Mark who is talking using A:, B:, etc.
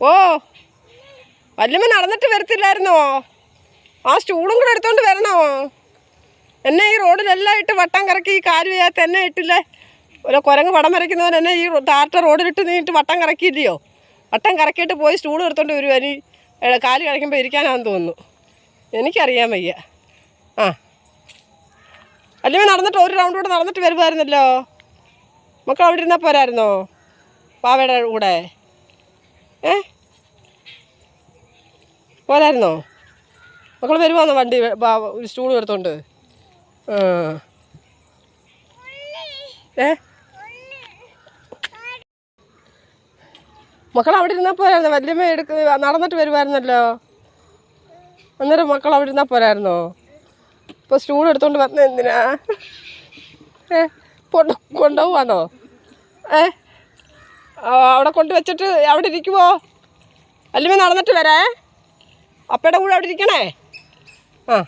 A: ഓ വല്യമ്മ നടന്നിട്ട് വരത്തില്ലായിരുന്നോ? ആ സ്റ്റൂളും കൂടെ എടുത്തോണ്ട് വരണോ? എന്നെ ഈ റോഡിലെല്ലാം ഇട്ട് വട്ടം കറക്കി ഈ കാൽ ചെയ്യാത്ത എന്നെ ഇട്ടില്ലേ? ഒരു കുരങ്ങ് പടം വരയ്ക്കുന്നവൻ എന്നെ ഈ താറ്റ റോഡിലിട്ട് നീട്ട് വട്ടം കറക്കിയില്ലയോ? വട്ടം കറക്കിയിട്ട് പോയി സ്റ്റൂൾ എടുത്തോണ്ട് വരുവാ. ഇനി കാൽ കഴിക്കുമ്പോൾ ഇരിക്കാനാന്ന് തോന്നുന്നു. എനിക്കറിയാൻ വയ്യ. ആ. അല്ലെങ്കിൽ നടന്നിട്ട് ഒരു റൗണ്ട് കൂടെ നടന്നിട്ട് വരുമായിരുന്നല്ലോ മക്കൾ അവിടെ ഇരുന്നാൽ പോരായിരുന്നോ? പാവയുടെ കൂടെ. ഏ? പോരായിരുന്നോ? മക്കൾ വരുവാന്നോ വണ്ടി? ഒരു സ്റ്റൂൾ എടുത്തോണ്ട്. ഏ? മക്കൾ അവിടെ ഇരുന്നാൽ പോരായിരുന്നോ? വല്യമ്മ എടുക്ക നടന്നിട്ട് വരുമായിരുന്നല്ലോ അന്നേരം മക്കൾ അവിടെ ഇരുന്നാൽ പോരായിരുന്നോ? ഇപ്പോൾ സ്റ്റൂൾ എടുത്തോണ്ട് വന്ന എന്തിനാ? ഏ? കൊണ്ടു കൊണ്ടുപോവാന്നോ ഏ? അവിടെ കൊണ്ട് വെച്ചിട്ട് അവിടെ ഇരിക്കുമോ അല്ലെങ്കിൽ നടന്നിട്ട് വരേ. അപ്പയുടെ കൂടെ അവിടെ ഇരിക്കണേ? ആ.